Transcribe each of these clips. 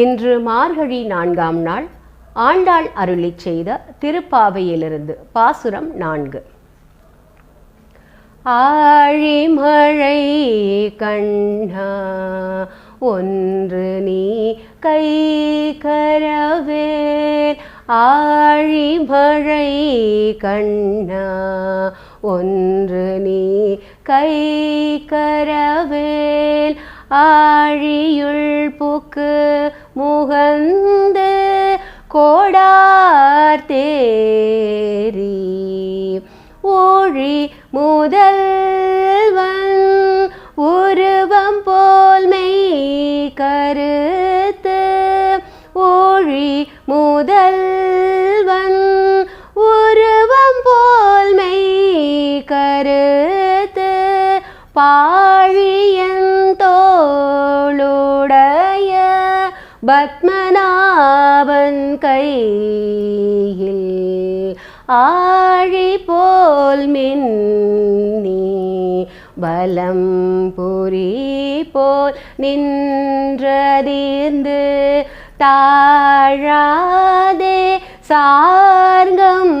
இன்று மார்கழி நான்காம் நாள் ஆண்டாள் அருளிச் செய்த திருப்பாவையிலிருந்து பாசுரம் நான்கு. ஆழிமழை கண்ணா ஒன்று நீ கை கரவேல் ஆழிமழை கண்ணா ஒன்று நீ கை கரவேல் ஆழியுள் புக்கு முகந்து கோடார் தேரி ஊழி முதல்வன் பத்மநாபன் கையில் ஆழி போல் மின்னி பலம் புரி போல் நின்றதீர்ந்து தாழாதே சார்கம்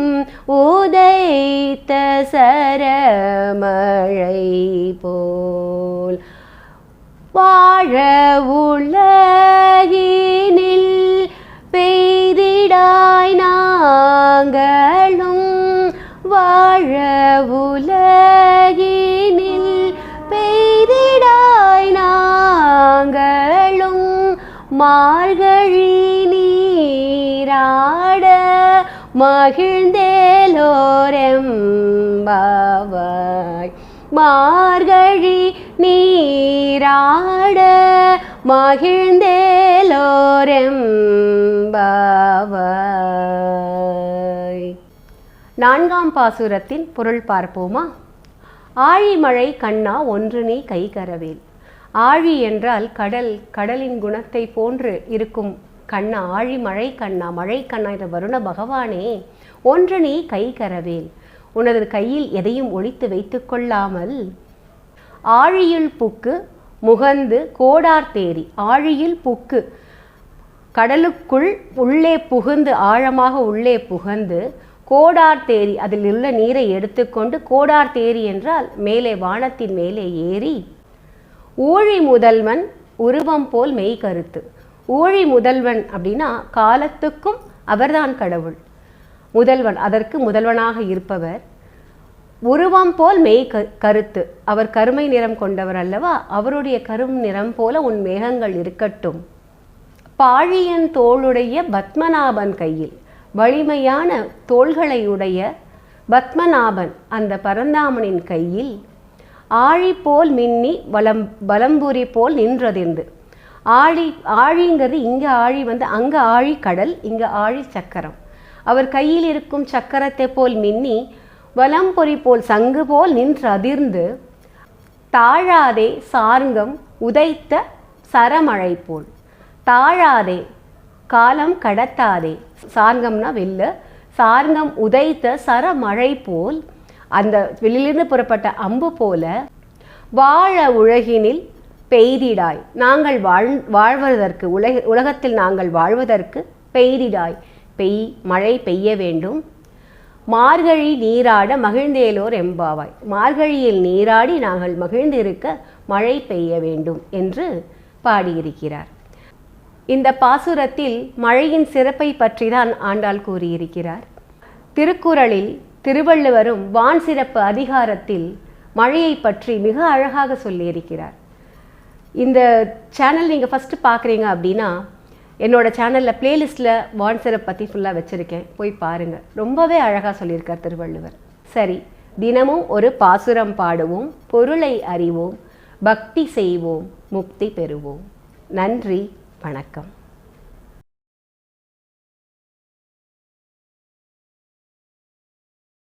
உதைத்த சரமழை போல் வாழ உள்ள வாழ உலகினில் பெய்திடாய் நாங்களும் மார்கழி நீராட மகிழ்ந்தேலோரெம்பாவாய். மார்கழி நீராட மகிழ்ந்தேலோரெம்பாய் நான்காம் பாசுரத்தின் பொருள் பார்ப்போமா? ஆழிமழை கண்ணா ஒன்று நீ கைகரவேல் ஆழி என்றால் கடல் கடலின் குணத்தை போன்று இருக்கும். கண்ணா ஆழி மழை கண்ணா மழை கண்ணா என்ற வருண பகவானே ஒன்று நீ கை கரவேல். உனது கையில் எதையும் ஒழித்து வைத்துக் கொள்ளாமல் ஆழியுள் புக்கு முகந்து கோடார் தேரி ஆழியில் புக்கு கடலுக்குள் உள்ளே புகுந்து ஆழமாக உள்ளே புகந்து கோடார் தேரி அதில் உள்ள நீரை எடுத்துக்கொண்டு கோடார் தேரி என்றால் மேலே வானத்தின் மேலே ஏறி ஊழி முதல்வன் உருவம் போல் மெய் கருத்து. ஊழி முதல்வன் அப்படின்னா காலத்துக்கும் அவர்தான் கடவுள். முதல்வன் அதற்கு முதல்வனாக இருப்பவர். உருவம் போல் மெய் கருத்து. அவர் கருமை நிறம் கொண்டவர் அல்லவா? அவருடைய கரும் நிறம் போல உன் மேகங்கள் இருக்கட்டும். பாழியன் தோளுடைய பத்மநாபன் கையில். வலிமையான தோள்களையுடைய பத்மநாபன் அந்த பரந்தாமனின் கையில் ஆழி போல் மின்னி வலம் பலம்புரி போல் நின்றதிர்ந்து ஆழி ஆழிங்கிறது இங்கே ஆழி வந்து அங்கே ஆழி கடல் இங்கே ஆழி சக்கரம். அவர் கையில் இருக்கும் சக்கரத்தை போல் மின்னி வலம்பொறி போல் சங்கு போல் நின்று அதிர்ந்து தாழாதே சார்ங்கம் உதைத்த சரமழை போல். தாழாதே காலம் கடத்தாதே. சார்ங்கம்னா வெல்ல சார்ங்கம் உதைத்த சர மழை போல் அந்த வெளியிலிருந்து புறப்பட்ட அம்பு போல வாழ உலகினில் பெய்திடாய். நாங்கள் வாழ் வாழ்வதற்கு உலக உலகத்தில் நாங்கள் வாழ்வதற்கு பெய்திடாய். பெய் மழை பெய்ய வேண்டும். மார்கழி நீராட மகிழ்ந்தேலோர் எம்பாவாய் மார்கழியில் நீராடி நாங்கள் மகிழ்ந்திருக்க மழை பெய்ய வேண்டும் என்று பாடியிருக்கிறார். இந்த பாசுரத்தில் மழையின் சிறப்பை பற்றி தான் ஆண்டாள் கூறியிருக்கிறார். திருக்குறளில் திருவள்ளுவரும் வான் சிறப்பு அதிகாரத்தில் மழையை பற்றி மிக அழகாக சொல்லியிருக்கிறார். இந்த சேனல் நீங்கள் ஃபஸ்ட்டு பார்க்குறீங்க அப்படின்னா என்னோட சேனலில் பிளேலிஸ்ட்டில் வான் சிறப்பு பற்றி ஃபுல்லாக வச்சுருக்கேன். போய் பாருங்கள் ரொம்பவே அழகாக சொல்லியிருக்கார் திருவள்ளுவர். சரி தினமும் ஒரு பாசுரம் பாடுவோம் பொருளை அறிவோம் பக்தி செய்வோம் முக்தி பெறுவோம். நன்றி. வணக்கம்.